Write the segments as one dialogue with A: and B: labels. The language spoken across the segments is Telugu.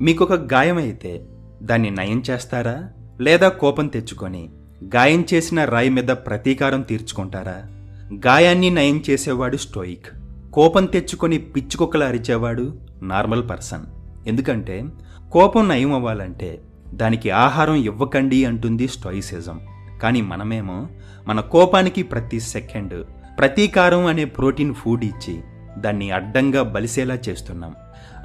A: మీకొక గాయం అయితే దాన్ని నయం చేస్తారా? లేదా కోపం తెచ్చుకొని గాయం చేసిన రాయి మీద ప్రతీకారం తీర్చుకుంటారా? గాయాన్ని నయం చేసేవాడు స్టోయిక్. కోపం తెచ్చుకొని పిచ్చుకొక్కలు అరిచేవాడు నార్మల్ పర్సన్. ఎందుకంటే కోపం నయం అవ్వాలంటే దానికి ఆహారం ఇవ్వకండి అంటుంది స్టోయిసిజం. కానీ మనమేమో మన కోపానికి ప్రతి సెకండ్ ప్రతీకారం అనే ప్రోటీన్ ఫుడ్ ఇచ్చి దాన్ని అడ్డంగా బలిసేలా చేస్తున్నాం.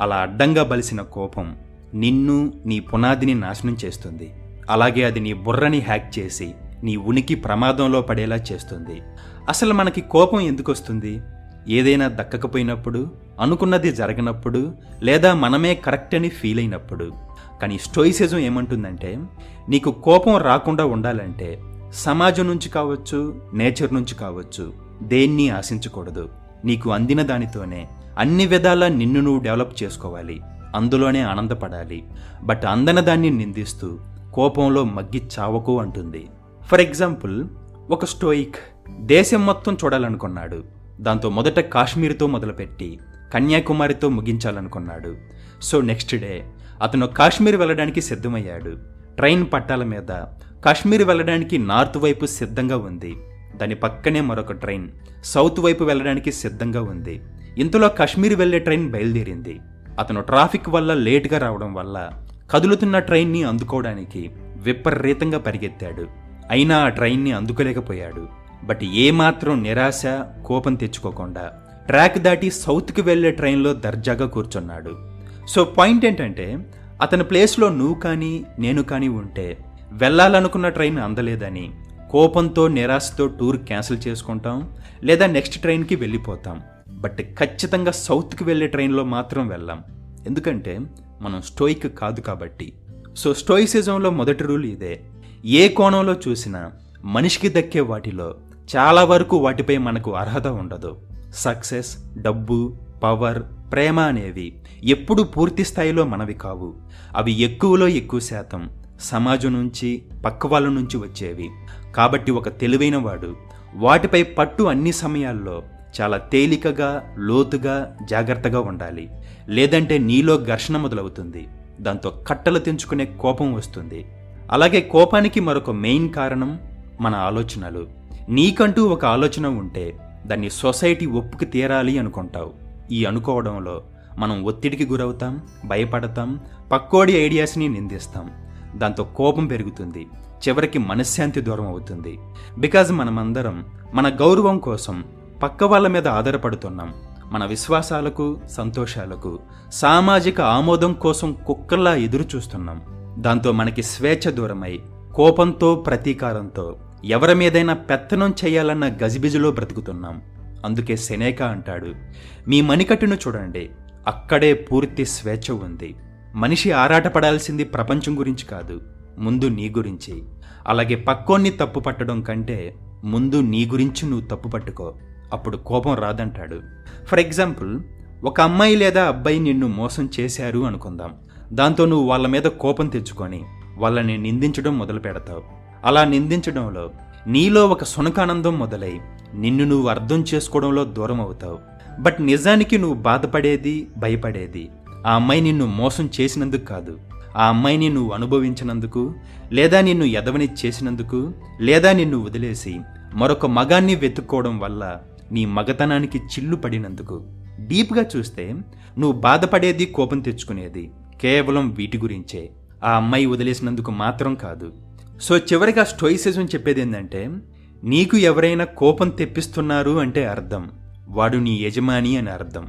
A: అలా అడ్డంగా బలిసిన కోపం నిన్ను నీ పునాదిని నాశనం చేస్తుంది. అలాగే అది నీ బుర్రని హ్యాక్ చేసి నీ ఉనికి ప్రమాదంలో పడేలా చేస్తుంది. అసలు మనకి కోపం ఎందుకు వస్తుంది? ఏదైనా దక్కకపోయినప్పుడు అనుకున్నది జరగనప్పుడు లేదా మనమే కరెక్ట్ అని ఫీల్ అయినప్పుడు. కానీ స్టోయిసిజం ఏమంటుందంటే నీకు కోపం రాకుండా ఉండాలంటే సమాజం నుంచి కావచ్చు నేచర్ నుంచి కావచ్చు దేన్ని ఆశించకూడదు. నీకు అందిన దానితోనే అన్ని విధాలా నిన్ను నువ్వు డెవలప్ చేసుకోవాలి. అందులోనే ఆనందపడాలి. బట్ అందన దాన్ని నిందిస్తూ కోపంలో మగ్గి చావకు అంటుంది. ఫర్ ఎగ్జాంపుల్ ఒక స్టోయిక్ దేశం మొత్తం చూడాలనుకున్నాడు. దాంతో మొదట కాశ్మీర్తో మొదలుపెట్టి కన్యాకుమారితో ముగించాలనుకున్నాడు. సో నెక్స్ట్ డే అతను కాశ్మీర్ వెళ్ళడానికి సిద్ధమయ్యాడు. ట్రైన్ పట్టాల మీద కాశ్మీర్ వెళ్ళడానికి నార్త్ వైపు సిద్ధంగా ఉంది. దాని పక్కనే మరొక ట్రైన్ సౌత్ వైపు వెళ్ళడానికి సిద్ధంగా ఉంది. ఇంతలో కాశ్మీర్ వెళ్ళే ట్రైన్ బయలుదేరింది. అతను ట్రాఫిక్ వల్ల లేటుగా రావడం వల్ల కదులుతున్న ట్రైన్ని అందుకోవడానికి విపరీతంగా పరిగెత్తాడు. అయినా ఆ ట్రైన్ని అందుకోలేకపోయాడు. బట్ ఏమాత్రం నిరాశ కోపం తెచ్చుకోకుండా ట్రాక్ దాటి సౌత్కి వెళ్ళే ట్రైన్లో దర్జాగా కూర్చున్నాడు. సో పాయింట్ ఏంటంటే అతని ప్లేస్లో నువ్వు కానీ నేను కానీ ఉంటే వెళ్ళాలనుకున్న ట్రైన్ అందలేదని కోపంతో నిరాశతో టూర్ క్యాన్సిల్ చేసుకుంటాం లేదా నెక్స్ట్ ట్రైన్కి వెళ్ళిపోతాం. బట్ ఖచ్చితంగా సౌత్కి వెళ్ళే ట్రైన్లో మాత్రం వెళ్ళాం. ఎందుకంటే మనం స్టోయిక్ కాదు కాబట్టి. సో స్టోయిసిజంలో మొదటి రూల్ ఇదే. ఏ కోణంలో చూసినా మనిషికి దక్కే వాటిలో చాలా వరకు వాటిపై మనకు అర్హత ఉండదు. సక్సెస్ డబ్బు పవర్ ప్రేమ అనేవి ఎప్పుడు పూర్తి స్థాయిలో మనవి కావు. అవి ఎక్కువలో ఎక్కువ శాతం సమాజం నుంచి పక్క వాళ్ళ నుంచి వచ్చేవి. కాబట్టి ఒక తెలివైన వాడు వాటిపై పట్టు అన్ని సమయాల్లో చాలా తేలికగా లోతుగా జాగ్రత్తగా ఉండాలి. లేదంటే నీలో ఘర్షణ మొదలవుతుంది. దాంతో కట్టలు తెంచుకునే కోపం వస్తుంది. అలాగే కోపానికి మరొక మెయిన్ కారణం మన ఆలోచనలు. నీకంటూ ఒక ఆలోచన ఉంటే దాన్ని సొసైటీ ఒప్పుకు తీరాలి అనుకుంటావు. ఈ అనుకోవడంలో మనం ఒత్తిడికి గురవుతాం భయపడతాం పక్కోడి ఐడియాస్ని నిందిస్తాం. దాంతో కోపం పెరుగుతుంది. చివరికి మనశ్శాంతి దూరం అవుతుంది. బికాజ్ మనమందరం మన గౌరవం కోసం పక్క వాళ్ళ మీద ఆధారపడుతున్నాం. మన విశ్వాసాలకు సంతోషాలకు సామాజిక ఆమోదం కోసం కుక్కల్లా ఎదురు చూస్తున్నాం. దాంతో మనకి స్వేచ్ఛ దూరమై కోపంతో ప్రతీకారంతో ఎవరి మీదైనా పెత్తనం చేయాలన్న గజిబిజిలో బ్రతుకుతున్నాం. అందుకే సెనేక అంటాడు మీ మణికట్టును చూడండి. అక్కడే పూర్తి స్వేచ్ఛ ఉంది. మనిషి ఆరాటపడాల్సింది ప్రపంచం గురించి కాదు ముందు నీ గురించి. అలాగే పక్కోన్ని తప్పు పట్టడం కంటే ముందు నీ గురించి నువ్వు తప్పు పట్టుకో అప్పుడు కోపం రాదంటాడు. ఫర్ ఎగ్జాంపుల్ ఒక అమ్మాయి లేదా అబ్బాయి నిన్ను మోసం చేశారు అనుకుందాం. దాంతో నువ్వు వాళ్ళ మీద కోపం తెచ్చుకొని వాళ్ళని నిందించడం మొదలు పెడతావు. అలా నిందించడంలో నీలో ఒక సునకానందం మొదలై నిన్ను నువ్వు అర్థం చేసుకోవడంలో దూరం అవుతావు. బట్ నిజానికి నువ్వు బాధపడేది భయపడేది ఆ అమ్మాయి నిన్ను మోసం చేసినందుకు కాదు. ఆ అమ్మాయిని నువ్వు అనుభవించినందుకు లేదా నిన్ను ఎదవని చేసినందుకు లేదా నిన్ను వదిలేసి మరొక మగాన్ని వెతుక్కోవడం వల్ల నీ మగతనానికి చిల్లు పడినందుకు. డీప్గా చూస్తే నువ్వు బాధపడేది కోపం తెచ్చుకునేది కేవలం వీటి గురించే. ఆ అమ్మాయి వదిలేసినందుకు మాత్రం కాదు. సో చివరిగా స్టోయిసిజం చెప్పేది ఏంటంటే నీకు ఎవరైనా కోపం తెప్పిస్తున్నారు అంటే అర్థం. వాడు నీ యజమాని అని అర్థం.